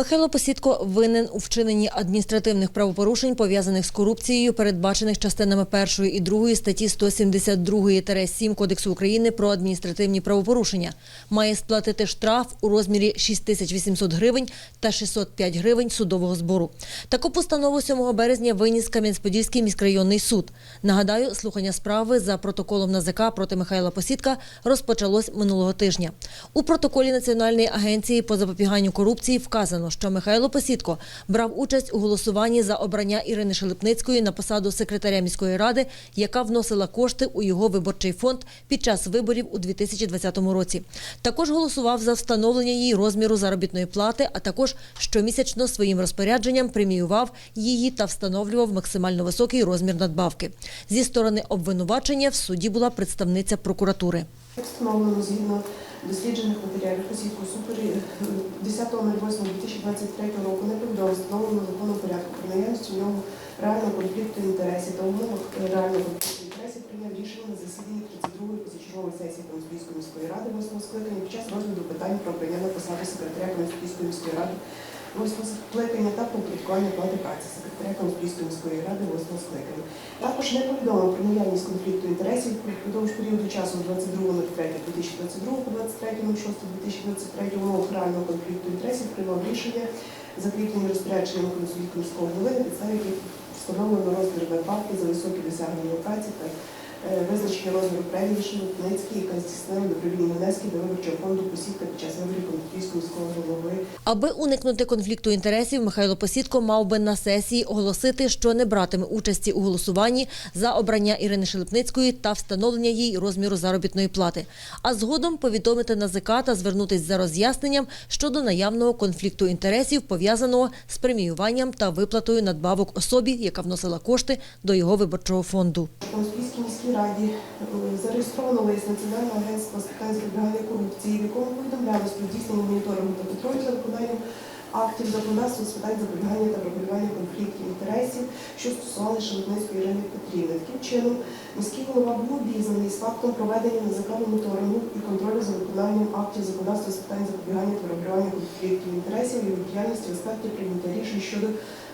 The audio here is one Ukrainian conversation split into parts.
Михайло Посідко винен у вчиненні адміністративних правопорушень, пов'язаних з корупцією, передбачених частинами 1 і 2 статті 172-7 Кодексу України про адміністративні правопорушення. Має сплатити штраф у розмірі 6800 гривень та 605 гривень судового збору. Таку постанову 7 березня виніс Кам'янець-Подільський міськрайонний суд. Нагадаю, слухання справи за протоколом НАЗК проти Михайла Посідка розпочалось минулого тижня. У протоколі Національної агенції по запобіганню корупції вказано, що Михайло Посідко брав участь у голосуванні за обрання Ірини Шелепницької на посаду секретаря міської ради, яка вносила кошти у його виборчий фонд під час виборів у 2020 році. Також голосував за встановлення їй розміру заробітної плати, а також щомісячно своїм розпорядженням преміював її та встановлював максимально високий розмір надбавки. Зі сторони обвинувачення в суді була представниця прокуратури. Встановлено згідно досліджених матеріалів посівку супері 10.08.2023 року не повідомив встановлено закону порядку про наявність у нього реального конфлікту інтересів та умовах реального конфлікту інтересів прийняв рішення на засіданні 32-ї позачергової сесії Кам'янської міської ради восьмого скликання під час розгляду питань про обрання на посаду секретаря Кам'янської міської ради 8 скликання та про оподаткування плати праці секретаря Кам'янської міської ради 8 скликання. Також не повідомив про наявність конфлікту інтересів впродовж періоду часу з 22.03.2022 по 23.06.2023 умов реального конфлікту інтересів приймав рішення закріплені розпорядженнями консульського міського голови на підставі яких встановлено розмір надбавки за високі досягнення праці та визначення розміру премії Шелепницькій, яка здійснила добровільні внески до виборчого фонду посівка під час виборів Конституційського міського голови Аби уникнути конфлікту інтересів, Михайло Посідко мав би на сесії оголосити, що не братиме участі у голосуванні за обрання Ірини Шелепницької та встановлення їй розміру заробітної плати, а згодом повідомити НАЗК та звернутись за роз'ясненням щодо наявного конфлікту інтересів, пов'язаного з преміюванням та виплатою надбавок особі, яка вносила кошти до його виборчого фонду. У Конституційській міській раді е, зареєстровано лист Національного агентства з питань запобігання корупції, в якому повідомлялось про здійснення моніторингу та контролю за виконанням актів законодавства з питань запобігання та врегулювання конфліктів інтересів, що стосували Шелепницької Ірини Петрівни. Таким чином, міський голова був обізнаний з фактом проведення незаконного моніторингу і контролю за виконанням актів законодавства з питань запобігання та врегулювання конфліктів інтересів і діяльності в аспекті прийняття рішень щодо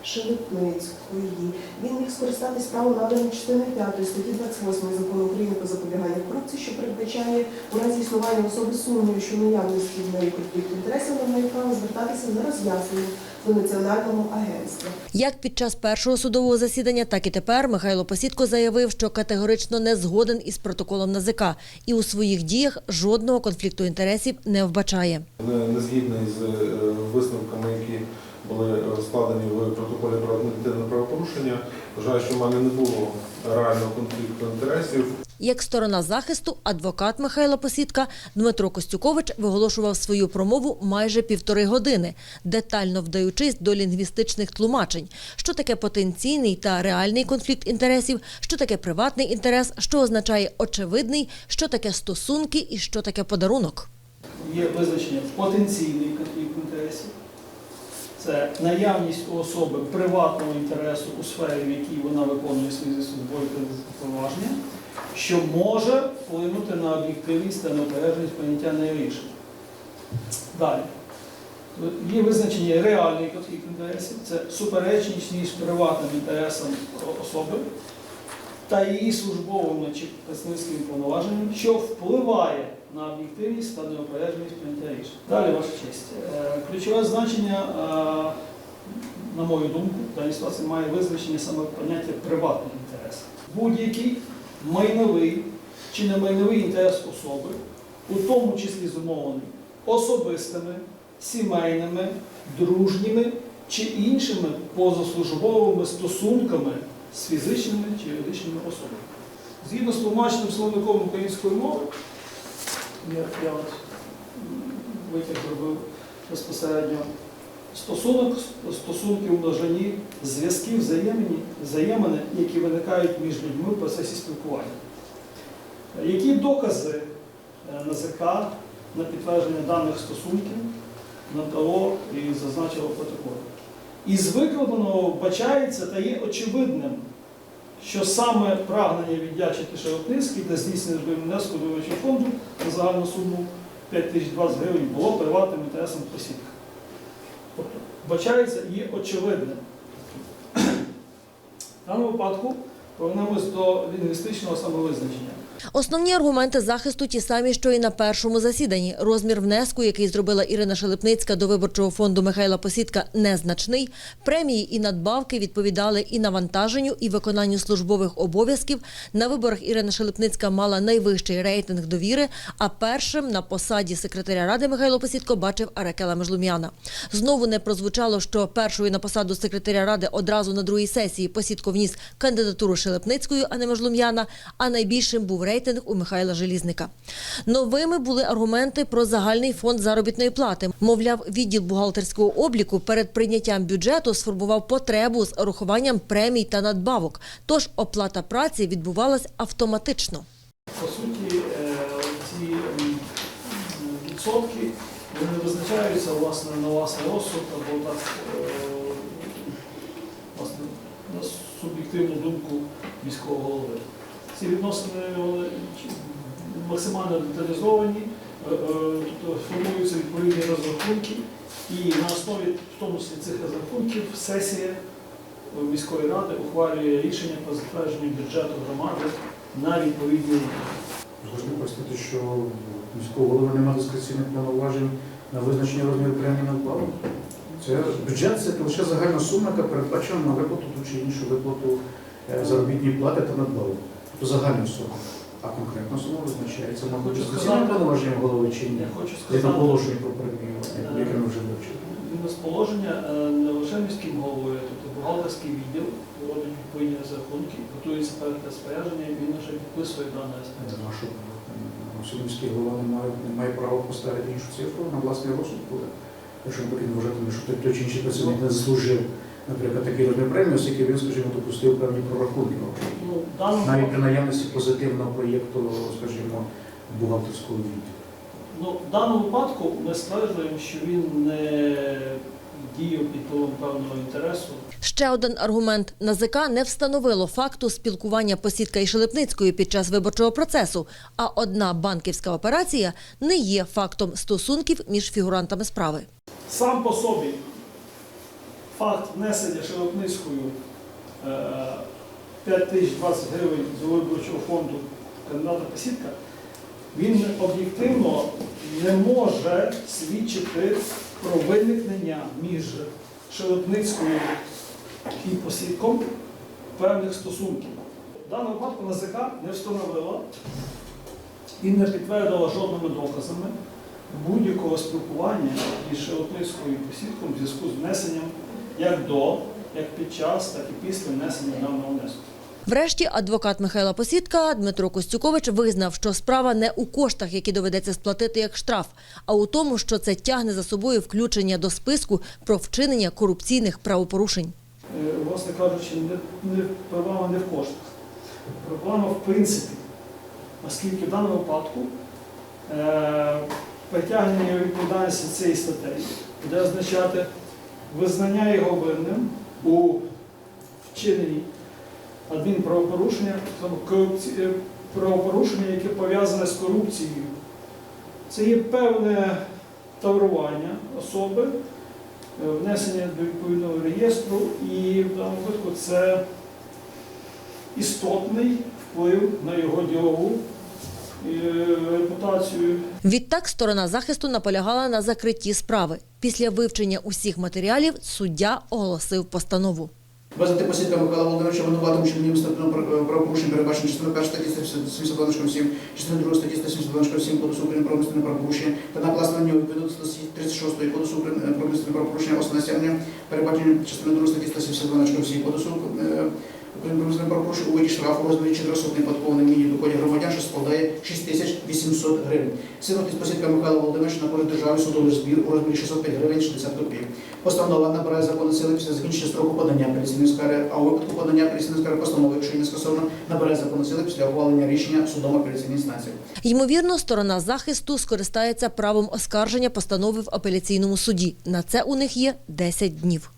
Шелепницької. Він міг скористатись правом наданим частиною 5 статті 28 закону України про запобігання корупції, що передбачає у разі існування особи сумніву, що наявності в неї конфлікту інтересів вона має право звертатися за роз'ясненням до національного агентства. Як під час першого судового засідання, так і тепер Михайло Посідко заявив, що категорично не згоден із протоколом НАЗК і у своїх діях жодного конфлікту інтересів не вбачає. Не, згідний з е, висновками, які були складені в протоколі про адміністративне правопорушення. Вважаю, що в мене не було реального конфлікту інтересів. Як сторона захисту, адвокат Михайла Посідка Дмитро Костюкович виголошував свою промову майже півтори години, детально вдаючись до лінгвістичних тлумачень, що таке потенційний та реальний конфлікт інтересів, що таке приватний інтерес, що означає очевидний, що таке стосунки і що таке подарунок. Є визначення потенційний конфлікт інтересів. Це наявність у особи приватного інтересу у сфері, в якій вона виконує свої службові повноваження, що може вплинути на об'єктивність та неупередженість нею рішень. Далі. Є визначення реальний конфлікт інтересів, це суперечність між приватним інтересом особи та її службовими чи представницькими повноваженнями, що впливає на об'єктивність та неупередженість прийняття рішень. Далі, ваша честь. Е, Ключове значення, е, на мою думку, в даній ситуації має визначення саме поняття приватний інтерес. Будь-який майновий чи не майновий інтерес особи, у тому числі зумовлений особистими, сімейними, дружніми чи іншими позаслужбовими стосунками з фізичними чи юридичними особами. Згідно з тлумаченим словником української мови, я, я от витяг зробив безпосередньо стосунок, стосунки у множині, зв'язки взаємини, які виникають між людьми в процесі спілкування. Які докази е, НАЗК на підтвердження даних стосунків надало і зазначило протокол? Із викладеного вбачається та є очевидним, що саме прагнення віддячити Широкницький для здійснення внеску до фонду на загальну суму 5020 гривень було приватним інтересом посідка. Вбачається є очевидним. В даному випадку повернемось до лінгвістичного самовизначення. Основні аргументи захисту ті самі, що і на першому засіданні. Розмір внеску, який зробила Ірина Шелепницька до виборчого фонду Михайла Посідка, незначний. Премії і надбавки відповідали і навантаженню, і виконанню службових обов'язків. На виборах Ірина Шелепницька мала найвищий рейтинг довіри. А першим на посаді секретаря ради Михайло Посідко бачив Аракела Межлум'яна. Знову не прозвучало, що першою на посаду секретаря ради одразу на другій сесії Посідко вніс кандидатуру Шелепницької, а не Межлум'яна. А найбільшим був рейтинг у Михайла Желізника. Новими були аргументи про загальний фонд заробітної плати. Мовляв, відділ бухгалтерського обліку перед прийняттям бюджету сформував потребу з урахуванням премій та надбавок. Тож оплата праці відбувалась автоматично. По суті, е, ці відсотки вони визначаються власне на власний розсуд або так е, власне, на суб'єктивну думку міського голови. Ці відносини максимально деталізовані, е, е, тобто формуються відповідні розрахунки, і на основі в тому числі цих розрахунків сесія міської ради ухвалює рішення про затвердження бюджету громади на відповідні рік. Можна пояснити, що міського голови немає дискреційних повноважень на визначення розміру премії надбавок. Це бюджет це лише загальна сума, яка передбачена на виплату ту чи іншу виплату е, заробітної плати та надбавок. Загальна сума. А конкретна сума визначається на Хочу сказати- повноваженням голови чи ні. Я хочу сказати, на положення про премію, яке ми вже вивчили. Він з положення е, не лише міським головою, тобто бухгалтерський відділ робить відповідні розрахунки, готується перед розпорядження, він вже підписує дане розпорядження. Е, міський голова не має, не має права поставити іншу цифру на власний розсуд буде. Якщо ми вважатиме, що той чи інший працівник не заслужив, наприклад, такий розмір премії, оскільки він, скажімо, допустив певні прорахунки. Ну, Навіть при наявності позитивного проєкту, скажімо, бухгалтерського відділу. Ну, в даному випадку ми стверджуємо, що він не діяв під впливом певного інтересу. Ще один аргумент НАЗК не встановило факту спілкування Посідка і Шелепницької під час виборчого процесу. А одна банківська операція не є фактом стосунків між фігурантами справи. Сам по собі факт внесення Шелепницькою е, 5 тисяч 20 гривень з виборчого фонду кандидата Посідка, він об'єктивно не може свідчити про виникнення між Шелепницькою і Посідком певних стосунків. В даному випадку НАЗК не встановила і не підтвердила жодними доказами будь-якого спілкування із Шелопницькою і Посідком в зв'язку з внесенням як до, як під час, так і після внесення даного внеску. Врешті адвокат Михайла Посідка Дмитро Костюкович визнав, що справа не у коштах, які доведеться сплатити як штраф, а у тому, що це тягне за собою включення до списку про вчинення корупційних правопорушень. Е, Власне кажучи, не, не, проблема не в коштах. Проблема в принципі, оскільки в даному випадку е, притягнення відповідальності цієї статей буде означати визнання його винним у вчиненні адмінправопорушення, е, правопорушення, яке пов'язане з корупцією. Це є певне таврування особи, е, внесення до відповідного реєстру, і в даному випадку це істотний вплив на його ділову е, репутацію. Відтак сторона захисту наполягала на закритті справи. Після вивчення усіх матеріалів суддя оголосив постанову. Визнати посідка Михайла Володимировича винуватим вчиненням адміністративного правопорушення, передбачено частиною 1 статті 172 частиною 2 статті 172 7 Кодексу України про адміністративне правопорушення та накласти на нього відповідно до статті 36 Кодексу України про адміністративне правопорушення основне стягнення, передбачено частиною 2 статті 172 7 Кодексу України про адміністративне правопорушення у виді штрафу розмірі 400 неподаткових мінімум доходів громадян, що складає 6800 гривень. Синотись посідка Михайла Володимировича на користь держави судовий збір у розмірі 605 гривень 60 копійок. Постанова набирає закону сили після закінчення строку подання апеляційної скарги, а у випадку подання апеляційної скарги постанови, якщо не скасовано, набирає закону сили після ухвалення рішення судом апеляційної інстанції. Ймовірно, сторона захисту скористається правом оскарження постанови в апеляційному суді. На це у них є 10 днів.